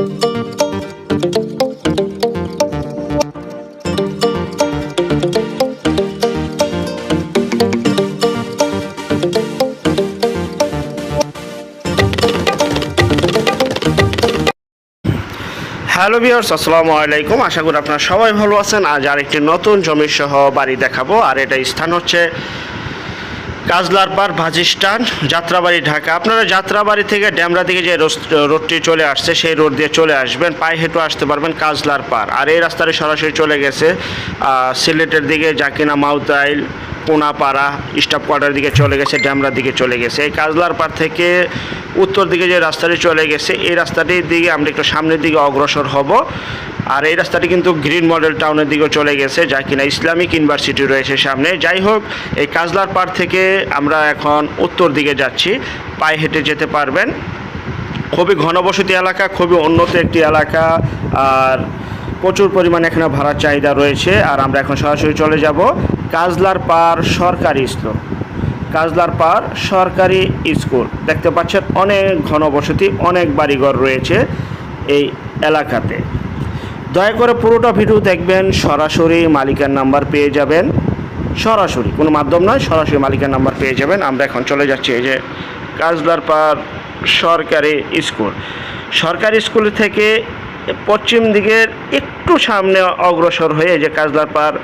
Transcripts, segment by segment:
Hello viewers আসসালামু আলাইকুম আশা করি আপনারা সবাই ভালো আছেন। আজ আরেকটি নতুন জমি সহ বাড়ি দেখাবো। আর এটা স্থান হচ্ছে কাজলার পার ভাজিস্টান যাত্রাবাড়ি ঢাকা। আপনারা যাত্রাবাড়ি থেকে ড্যামরা দিকে যে রোডটি চলে আসছে, সেই রোড দিয়ে চলে আসবেন। পায়ে হেঁটে আসতে পারবেন কাজলার পার আর এই রাস্তাটি সরাসরি চলে গেছে সিলেটের দিকে, জাকিনা মাউতাইল কোনাপাড়া স্টাফ কোয়ার্টার দিকে চলে গেছে, ড্যামরার দিকে চলে গেছে। এই কাজলার পার থেকে উত্তর দিকে যে রাস্তাটি চলে গেছে, এই রাস্তাটির দিকে আমরা একটু সামনের দিকে অগ্রসর হব। আর এই রাস্তাটি কিন্তু গ্রিন মডেল টাউনের দিকে চলে গেছে, যা কিনা ইসলামিক ইউনিভার্সিটি রয়েছে সামনে। যাই হোক, এই কাজলার পাড় থেকে আমরা এখন উত্তর দিকে যাচ্ছি। পায়ে হেঁটে যেতে পারবেন। খুবই ঘনবসতি এলাকা, খুবই উন্নত একটি এলাকা। আর প্রচুর পরিমাণে এখানে ভাড়ার চাহিদা রয়েছে আর আমরা এখন সরাসরি চলে যাব কাজলার পার সরকারি স্কুল। কাজলার পার সরকারি স্কুল। দেখতে পাচ্ছেন অনেক ঘনবসতি, অনেক বাড়িঘর রয়েছে এই এলাকাতে। দয়া করে পুরোটা ভিডিও দেখবেন, সরাসরি মালিকের নাম্বার পেয়ে যাবেন। সরাসরি, কোনো মাধ্যম নয়, সরাসরি মালিকের নাম্বার পেয়ে যাবেন। আমরা এখন চলে যাচ্ছি এই যে কাজলার পার সরকারি স্কুল। সরকারি স্কুল থেকে পশ্চিম দিকের একটু সামনে অগ্রসর হয়ে যে কাজলার পার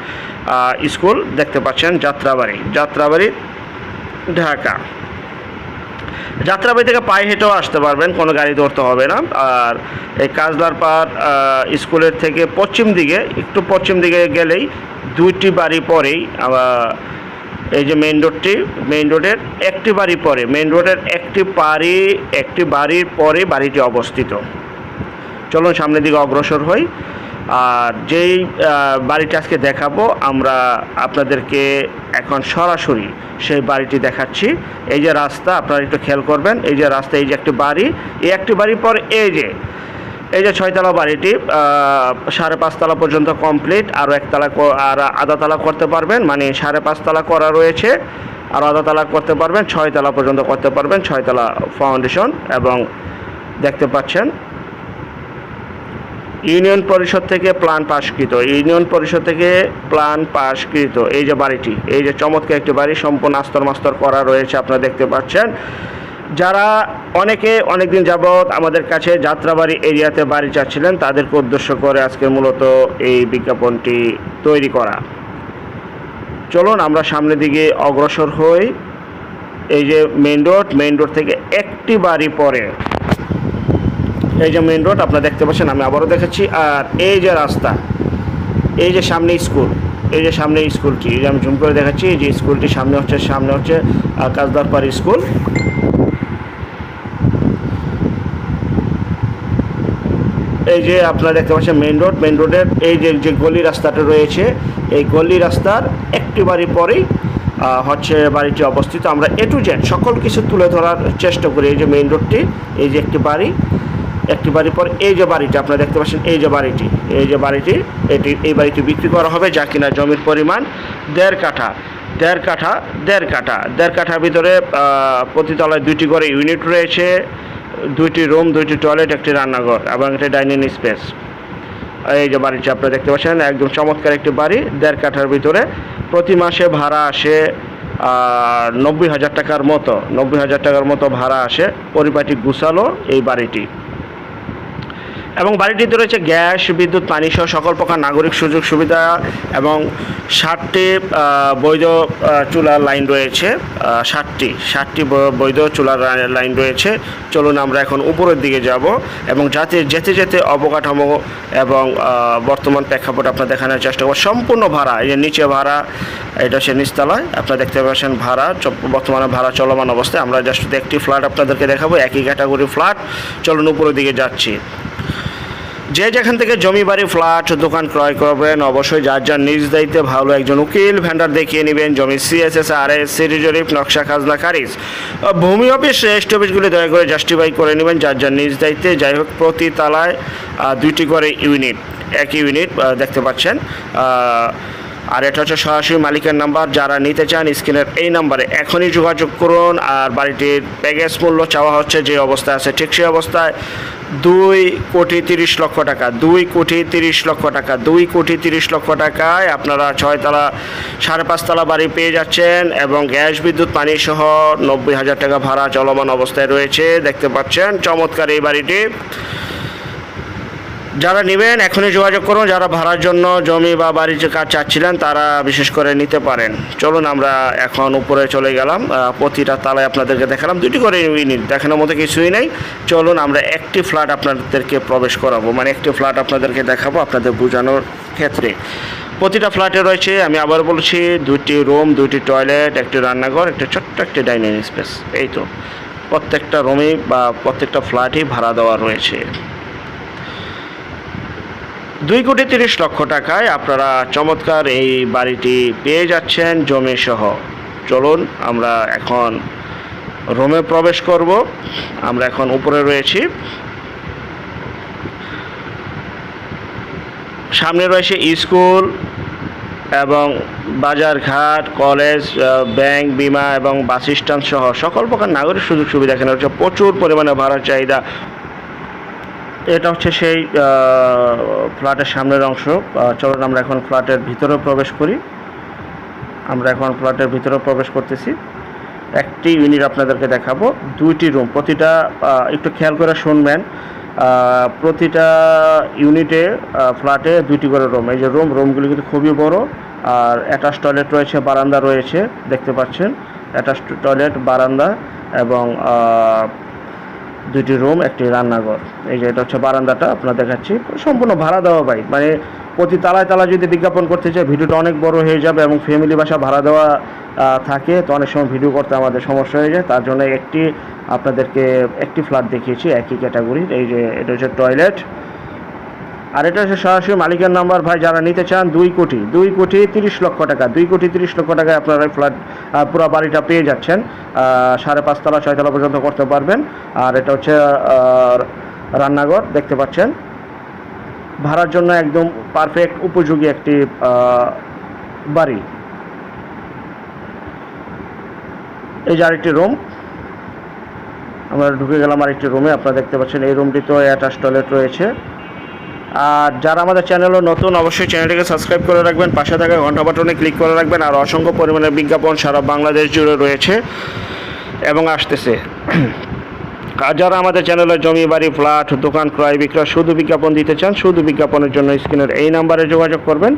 স্কুল দেখতে পাচ্ছেন যাত্রাবাড়ি যাত্রাবাড়ি, ঢাকা। যাত্রাবাড়ি থেকে পায়ে হেঁটেও আসতে পারবেন, কোনো গাড়ি ধরতে হবে না। আর এই কাজলার পাড় স্কুলের থেকে পশ্চিম দিকে, একটু পশ্চিম দিকে গেলেই দুইটি বাড়ি পরেই এই যে মেইন রোডটি মেইন রোডের একটি বাড়ি পরে মেইন রোডের একটি বাড়ি, একটি বাড়ির পরে বাড়িটি অবস্থিত। চলুন সামনের দিকে অগ্রসর হই। আর যেই বাড়িটি আজকে দেখাবো, আমরা আপনাদেরকে এখন সরাসরি সেই বাড়িটি দেখাচ্ছি। এই যে রাস্তা, আপনারা একটু খেয়াল করবেন, এই যে রাস্তা, এই যে একটি বাড়ি, এই একটি বাড়ির পর এই যে এই যে ছয়তলা বাড়িটি সাড়ে পাঁচতলা পর্যন্ত কমপ্লিট, আরও একতলা আর আধাতলা করতে পারবেন মানে সাড়ে পাঁচতলা করা রয়েছে, আর আধাতলা করতে পারবেন, ছয়তলা পর্যন্ত করতে পারবেন, ছয়তলা ফাউন্ডেশন এবং দেখতে পাচ্ছেন ইউনিয়ন পরিষদ থেকে প্ল্যান পাশকৃত, ইউনিয়ন পরিষদ থেকে প্ল্যান পাশকৃত। এই যে বাড়িটি, এই যে চমৎকার একটি বাড়ি, সম্পূর্ণ আস্তর মাস্তর করা রয়েছে, আপনারা দেখতে পাচ্ছেন। যারা অনেকে অনেকদিন যাবৎ আমাদের কাছে যাত্রাবাড়ি এরিয়াতে বাড়ি চাচ্ছিলেন, তাদেরকে উদ্দেশ্য করে আজকে মূলত এই বিজ্ঞাপনটি তৈরি করা। চলুন আমরা সামনের দিকে অগ্রসর হই। এই যে মেন রোড, মেইন রোড থেকে একটি বাড়ি পরে। এই যে মেইন রোড আপনারা দেখতে পাচ্ছেন আমি আবারও দেখাচ্ছি। আর এই যে রাস্তা এই যে সামনে স্কুল এই যে সামনে স্কুলটি এই যে আমি জুম করে দেখাচ্ছি এই যে স্কুলটি সামনে হচ্ছে সামনে হচ্ছে আহ, কাজদারপাড়ি স্কুল এই যে আপনারা দেখতে পাচ্ছেন মেইন রোড মেইন রোডের এই যে যে গলি রাস্তাটা রয়েছে এই গলি রাস্তার একটি বাড়ি পরেই হচ্ছে বাড়িটি অবস্থিত। আমরা এ টু সকল কিছু তুলে ধরার চেষ্টা করি এই যে মেইন রোডটি এই যে একটি বাড়ি। একটি বাড়ির পর এই যে বাড়িটি আপনারা দেখতে পাচ্ছেন এই যে বাড়িটি এই যে বাড়িটি এটি এই বাড়িটি বিক্রি করা হবে যা কিনা জমির পরিমাণ দেড় কাঠা দেড় কাঠা দেড় কাঠা দেড় কাঠার ভিতরে আহ, প্রতি তলায় দুইটি করে ইউনিট রয়েছে দুইটি রুম দুইটি টয়লেট একটি রান্নাঘর এবং একটি ডাইনিং স্পেস। এই যে বাড়িটি আপনারা দেখতে পাচ্ছেন একদম চমৎকার একটি বাড়ি দেড় কাঠার ভিতরে প্রতি মাসে ভাড়া আসে নব্বই হাজার টাকার মতো নব্বই হাজার টাকার মতো ভাড়া আসে পরিপাটি গুছালো এই বাড়িটি। এবং বাড়িটিতে রয়েছে গ্যাস, বিদ্যুৎ, পানি সহ সকল প্রকার নাগরিক সুযোগ সুবিধা এবং ষাটটি বৈধ চুলার লাইন রয়েছে ষাটটি ষাটটি বৈধ চুলার লাইন রয়েছে। চলুন আমরা এখন উপরের দিকে যাব এবং যাতে, যেতে যেতে অবকাঠামো এবং বর্তমান প্রেক্ষাপট আপনার দেখানোর চেষ্টা করব। সম্পূর্ণ ভাড়া, এই যে নিচে ভাড়া, এটা হচ্ছে নিচতলায়। আপনারা দেখতে পাচ্ছেন ভাড়া বর্তমানে ভাড়া চলমান অবস্থায়। আমরা জাস্ট একটি ফ্ল্যাট আপনাদেরকে দেখাবো, একই ক্যাটাগরি ফ্ল্যাট চলুন উপরের দিকে যাচ্ছি। যে যেখান থেকে জমি বাড়ি, ফ্ল্যাট, দোকান ক্রয় করবেন, অবশ্যই যার যার নিজ দায়িত্বে ভালো একজন উকিল ভেন্ডার দেখিয়ে নেবেন, জমি সিএসএস আর এস সিটি জরিপ, নকশা, খাজনা, খারিজ। ভূমি অফিস রেস্ট অফিসগুলি দয়া করে জাস্টিফাই করে নেবেন, যার যার নিজ দায়িত্বে। যাই হোক, প্রতি তালায় দুইটি করে ইউনিট, এক ইউনিট দেখতে পাচ্ছেন। আর এটা হচ্ছে সরাসরি মালিকের নাম্বার। যারা নিতে চান স্ক্রিনের এই নাম্বারে এখনই যোগাযোগ করুন। আর বাড়িটির প্যাকেজ মূল্য চাওয়া হচ্ছে যে অবস্থায় আছে ঠিক সেই অবস্থায় দুই কোটি তিরিশ লক্ষ টাকা, দুই কোটি তিরিশ লক্ষ টাকা, দুই কোটি তিরিশ লক্ষ টাকায় আপনারা ছয়তলা সাড়ে পাঁচতলা বাড়ি পেয়ে যাচ্ছেন এবং গ্যাস, বিদ্যুৎ, পানি সহ নব্বই হাজার টাকা ভাড়া চলমান অবস্থায় রয়েছে। দেখতে পাচ্ছেন, চমৎকার এই বাড়িটি। যারা নেবেন, এখনই যোগাযোগ করুন। যারা ভাড়ার জন্য জমি বা বাড়ির যে কাজ চাচ্ছিলেন, তারা বিশেষ করে নিতে পারেন। চলুন, আমরা এখন উপরে চলে গেলাম। প্রতিটা তালায় আপনাদেরকে দেখালাম। দুটি করে ইউনিট দেখানোর মতো কিছুই নেই। চলুন, আমরা একটি ফ্ল্যাট আপনাদেরকে প্রবেশ করাবো। মানে একটি ফ্ল্যাট আপনাদেরকে দেখাবো আপনাদের বোঝানোর ক্ষেত্রে। প্রতিটা ফ্ল্যাটে রয়েছে, আমি আবার বলছি, দুটি রুম দুটি টয়লেট একটি রান্নাঘর, একটি ছোট্ট একটি ডাইনিং স্পেস এই তো, প্রত্যেকটা রুমে বা প্রত্যেকটা ফ্ল্যাটই ভাড়া দেওয়া রয়েছে। দুই কোটি তিরিশ লক্ষ টাকায় আপনারা চমৎকার এই বাড়িটি পেয়ে যাচ্ছেন জমি সহ চলুন, আমরা এখন রুমে প্রবেশ করব। আমরা এখন উপরে রয়েছি। সামনে রয়েছে স্কুল এবং বাজারঘাট, কলেজ ব্যাংক, বিমা এবং বাস স্ট্যান্ড সহ সকল প্রকার নাগরিক সুযোগ সুবিধা এখানে রয়েছে। প্রচুর পরিমাণে ভাড়ার চাহিদা এটা হচ্ছে সেই ফ্ল্যাটের সামনের অংশ। চলুন আমরা এখন ফ্ল্যাটের ভিতরে প্রবেশ করি। আমরা এখন ফ্ল্যাটের ভিতরে প্রবেশ করতেছি। একটি ইউনিট আপনাদেরকে দেখাবো। দুইটি রুম প্রতিটা একটু খেয়াল করে শুনবেন। প্রতিটা ইউনিটে ফ্ল্যাটে দুইটি করে রুম এই যে রুম রুমগুলি কিন্তু খুবই বড়। আর অ্যাটাচ টয়লেট রয়েছে, বারান্দা রয়েছে, দেখতে পাচ্ছেন। অ্যাটাচ টয়লেট বারান্দা এবং দুইটি রুম একটি রান্নাঘর। এই যে এটা হচ্ছে বারান্দাটা, আপনার দেখাচ্ছি। সম্পূর্ণ ভাড়া দেওয়া ভাই। মানে প্রতি তালায় তালা যদি বিজ্ঞাপন করতে চাই ভিডিওটা অনেক বড় হয়ে যাবে এবং ফ্যামিলি বাসা ভাড়া দেওয়া থাকে। তো অনেক সময় ভিডিও করতে আমাদের সমস্যা হয়ে যায়। তার জন্য একটি, আপনাদেরকে একটি ফ্ল্যাট দেখিয়েছি, একই ক্যাটাগরির এই যে এটা হচ্ছে টয়লেট আর এটা হচ্ছে সরাসরি মালিকের নাম্বার। ভাই, যারা নিতে চান দুই কোটি দুই কোটি তিরিশ লক্ষ টাকা, দুই কোটি তিরিশ লক্ষ টাকায় আপনারা ফ্ল্যাট পুরো বাড়িটা পেয়ে যাচ্ছেন। সাড়ে পাঁচতলা, ছয়তলা পর্যন্ত করতে পারবেন। আর এটা হচ্ছে রান্নাঘর, দেখতে পাচ্ছেন। ভাড়ার জন্য একদম পারফেক্ট উপযোগী একটি বাড়ি। এই যে আরেকটি রুম আমরা ঢুকে গেলাম আরেকটি রুমে আপনারা দেখতে পাচ্ছেন এই রুমটিতে অ্যাটাচ টয়লেট রয়েছে। আর যারা আমাদের চ্যানেলে নতুন, অবশ্যই চ্যানেলটিকে সাবস্ক্রাইব করে রাখবেন, পাশে থাকা ঘণ্টা বাটনে ক্লিক করে রাখবেন, আর অসংখ্য পরিমাণে বিজ্ঞাপন সারা বাংলাদেশ জুড়ে রয়েছে এবং আসতেছে। আর যারা আমাদের চ্যানেলে জমি, বাড়ি, ফ্ল্যাট, দোকান, ক্রয়, বিক্রয় শুধু বিজ্ঞাপন দিতে চান, শুধু বিজ্ঞাপনের জন্য স্ক্রিনের এই নাম্বারে যোগাযোগ করবেন।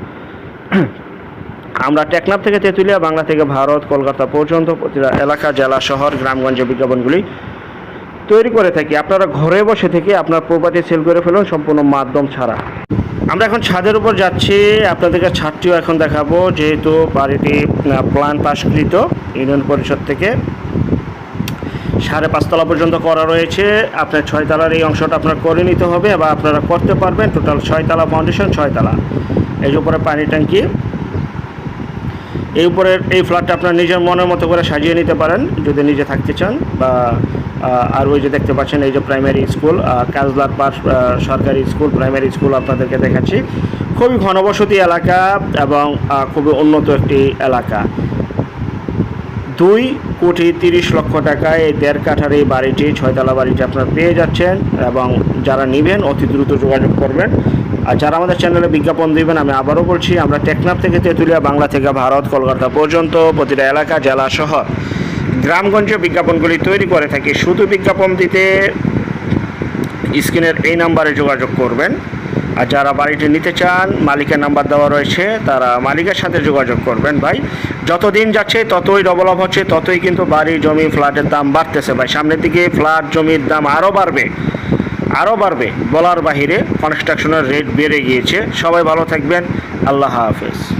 আমরা টেকনাফ থেকে তেঁতুলিয়া, বাংলা থেকে ভারত, কলকাতা পর্যন্ত প্রতিটা এলাকা, জেলা, শহর গ্রামগঞ্জে বিজ্ঞাপনগুলি তৈরি করে থাকি। আপনারা ঘরে বসে থেকে আপনার প্রপার্টি সেল করে ফেলুন, সম্পূর্ণ মাধ্যম ছাড়া। আমরা এখন ছাদের উপর যাচ্ছি। আপনাদেরকে ছাদটিও এখন দেখাবো, যেহেতু বাড়িটি প্ল্যান পাশকৃত ইউনিয়ন পরিষদ থেকে। সাড়ে পাঁচতলা পর্যন্ত করা রয়েছে। আপনার ছয়তলার এই অংশটা আপনার করে নিতে হবে বা আপনারা করতে পারবেন। টোটাল ছয়তলা ফাউন্ডেশন ছয়তলা। এই উপরে পানি ট্যাঙ্কি। এই উপরের এই ফ্ল্যাটটা আপনার নিজের মনের মতো করে সাজিয়ে নিতে পারেন, যদি নিজে থাকতে চান বা আর ওই যে দেখতে পাচ্ছেন, এই যে প্রাইমারি স্কুল কাজলার পার সরকারি স্কুল প্রাইমারি স্কুল আপনাদেরকে দেখাচ্ছি। খুবই ঘনবসতি এলাকা এবং খুবই উন্নত একটি এলাকা। দুই কোটি তিরিশ লক্ষ টাকায় এই দেড় কাঠার এই বাড়িটি, ছয়তলা বাড়িটি আপনারা পেয়ে যাচ্ছেন এবং যারা নেবেন, অতি দ্রুত যোগাযোগ করবেন। আর যারা আমাদের চ্যানেলে বিজ্ঞাপন দিবেন, আমি আবারও বলছি, আমরা টেকনাফ থেকে তেঁতুলিয়া, বাংলা থেকে ভারত, কলকাতা পর্যন্ত প্রতিটা এলাকা, জেলা, শহর। গ্রামগঞ্জে বিজ্ঞাপনগুলি তৈরি করে থাকি। শুধু বিজ্ঞাপন দিতে স্ক্রিনের এই নাম্বারে যোগাযোগ করবেন। আর যারা বাড়িটি নিতে চান, মালিকের নাম্বার দেওয়া রয়েছে, তারা মালিকের সাথে যোগাযোগ করবেন ভাই। যত দিন যাচ্ছে ততই ডেভেলপ হচ্ছে, ততই কিন্তু বাড়ি, জমি, ফ্ল্যাটের দাম বাড়তেছে ভাই। সামনের দিকে ফ্ল্যাট, জমির দাম আরও বাড়বে আরও বাড়বে। বলার বাহিরে কনস্ট্রাকশনের রেট বেড়ে গিয়েছে। সবাই ভালো থাকবেন। আল্লাহ হাফেজ।